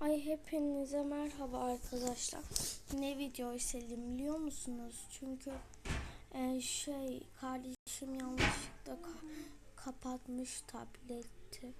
Ay hepinize merhaba arkadaşlar. Ne video istedim biliyor musunuz? Çünkü e, şey kardeşim yanlışlıkla ka- kapatmış tableti.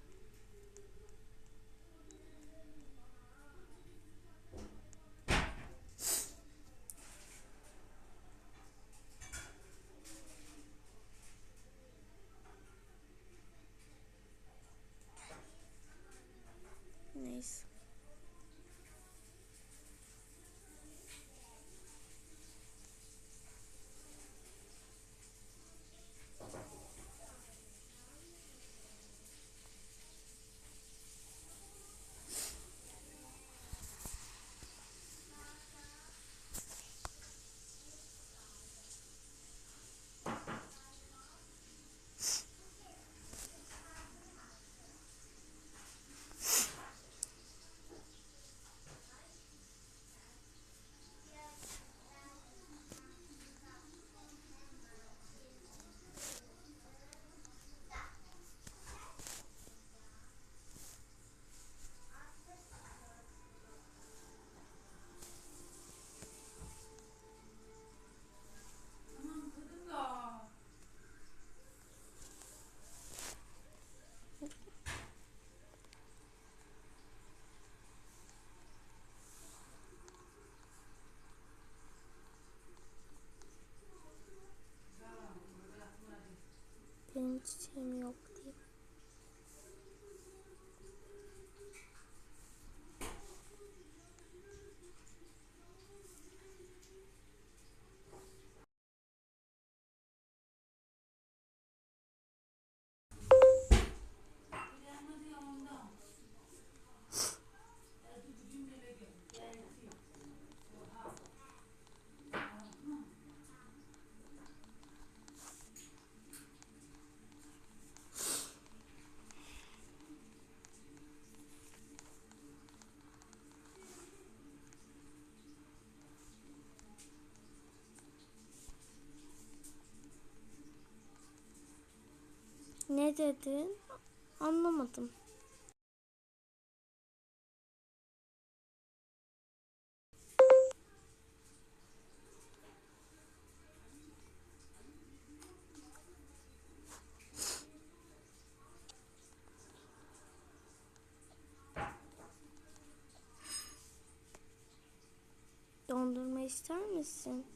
Ne dedin? Anlamadım. Dondurma ister misin?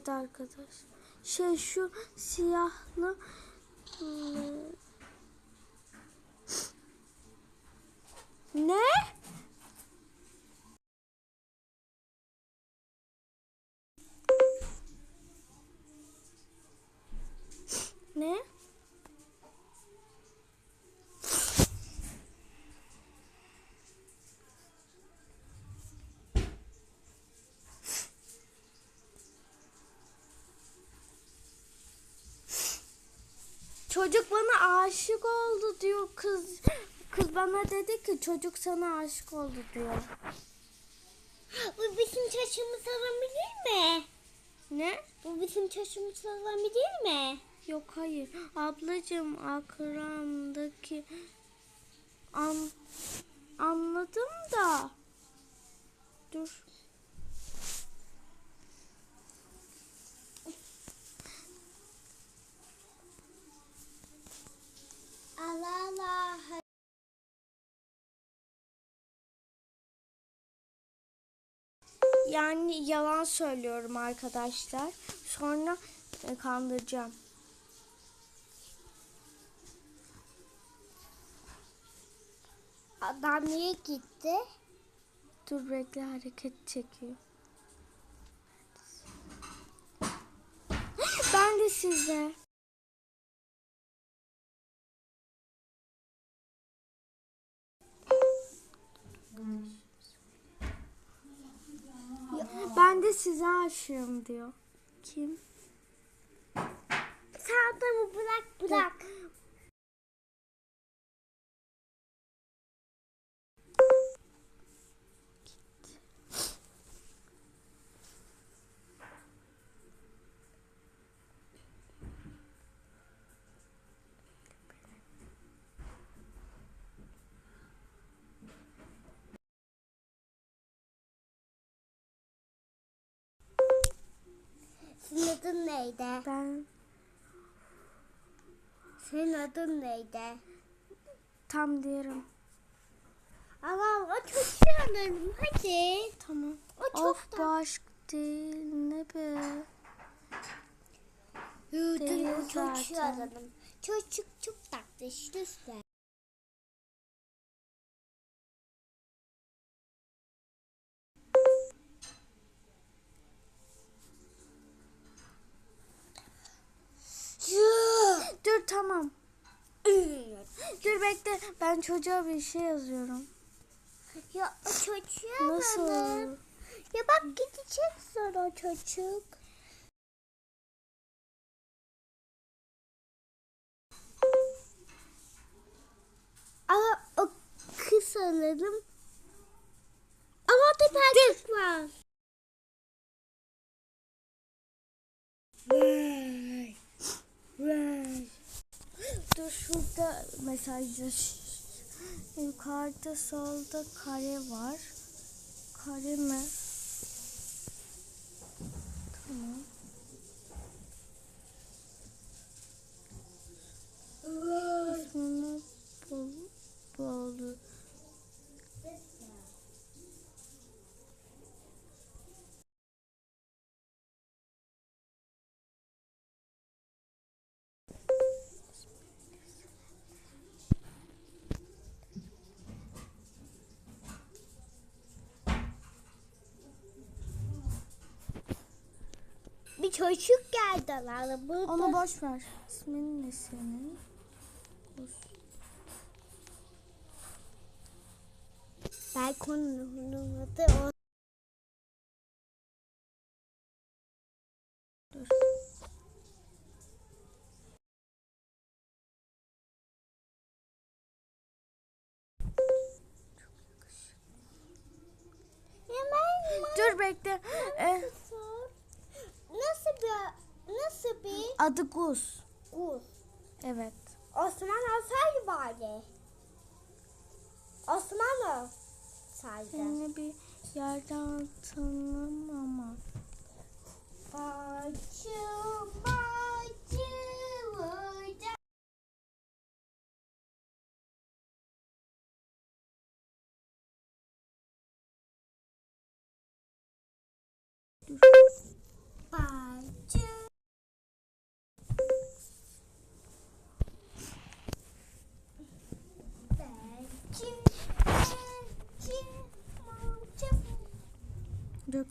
Evet arkadaş. Şey şu siyahlı hmm, ne? Ne? Çocuk bana aşık oldu diyor kız. Kız bana dedi ki çocuk sana aşık oldu diyor. Bu bizim çarşımız olabilir mi? Ne? Bu bizim çarşımız olabilir mi? Yok hayır. Ablacığım akramdaki an anladım da. Dur. Allah Allah. Yani yalan söylüyorum arkadaşlar. Sonra e, kandıracağım. Adam niye gitti? Dur bekle hareket çekiyor. Ben de size. De size aşığım diyor. Kim? Sen adamı bırak bırak. adın neydi? Ben Senin adın neydi? tam diyorum. Allah o çocuğu alalım hadi. Tamam. O çok of da- bu aşk değil ne be. O çocuğu zaten. alalım. Çocuk çok tatlı lütfen. Dur tamam. Dur bekle ben çocuğa bir şey yazıyorum. Ya o çocuğu Nasıl? alalım. Ya bak gidecek sonra o çocuk. Ama o kız alalım. Ama orada erkek var. Mesajlar. Yukarıda solda kare var. Kare mi? Tamam. Bir çocuk geldi alalım. Burada. Onu boş ver. İsmin ne senin? Belki onun adı o. Dur. Dur bekle. Ee. Bir nasıl bir adı Gus. kuz? Evet. Osman olsaydı bari. Osman olsaydı. Seni bir yerden tanım ama.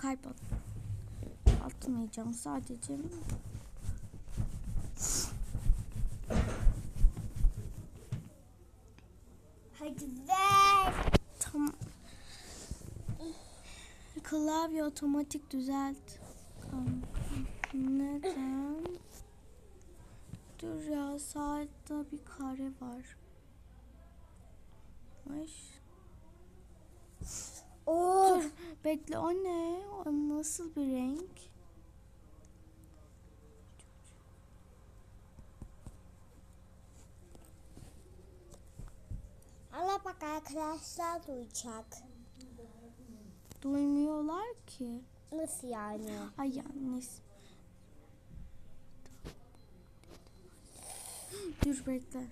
At. Atmayacağım sadece. Hadi ver. Tam klavye otomatik düzelt. Neden? Dur ya sağda bir kare var. Ay. Oo. Dur bekle o ne? O nasıl bir renk? Allah bak arkadaşlar duyacak. Duymuyorlar ki. Nasıl yani? Ay yani. Dur bekle.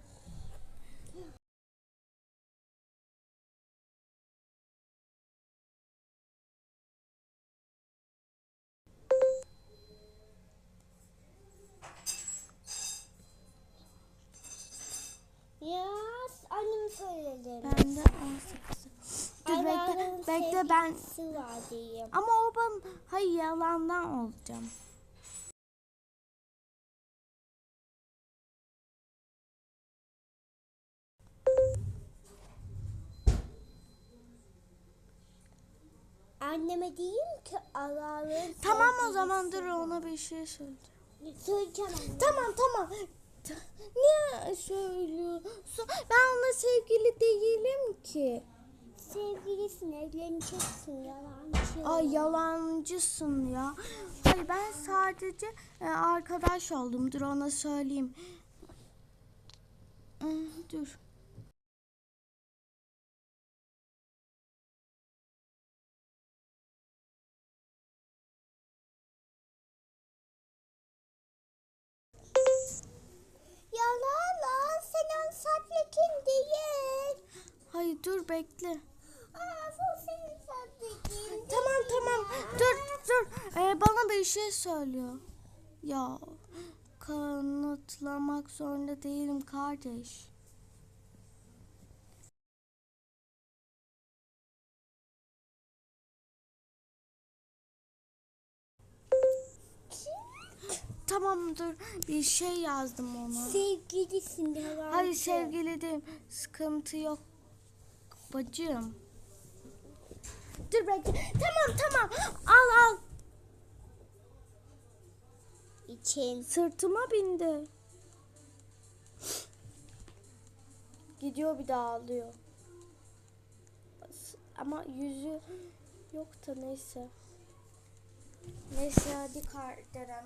Bekle. Ben. sevgilisi var diyeyim. Ama o ben hayır yalandan olacağım. Anneme diyeyim ki Allah'ın Tamam o zaman dur ona bir şey söyle. Söyleyeceğim anne. Tamam tamam. Ta- Niye söylüyorsun? Ben onunla sevgili değilim ki sevgilisin, evleneceksin, yalancı. Ay yalancısın ya. Hayır ben sadece e, arkadaş oldum. Dur ona söyleyeyim. Dur. Yalan lan sen on saatlikin değil. Hayır dur bekle. Tamam tamam dur dur. Ee, bana bir şey söylüyor. Ya kanıtlamak zorunda değilim kardeş. Tamam dur bir şey yazdım ona. Sevgilisin herhalde. Hayır sevgili değil. Sıkıntı yok bacım. Dur bekle. Tamam tamam. Al al. İçin. Sırtıma bindi. Gidiyor bir daha ağlıyor. Ama yüzü yok da neyse. Neyse hadi Kardelen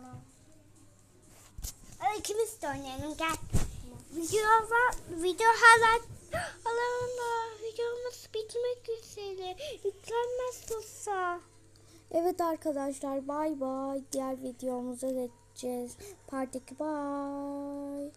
Hadi ikimiz de oynayalım gel. Videolar, video hala hala videomuz bitmek üzere. Yüklenmez olsa. Evet arkadaşlar bay bay. Diğer videomuza geçeceğiz. Part 2 bay.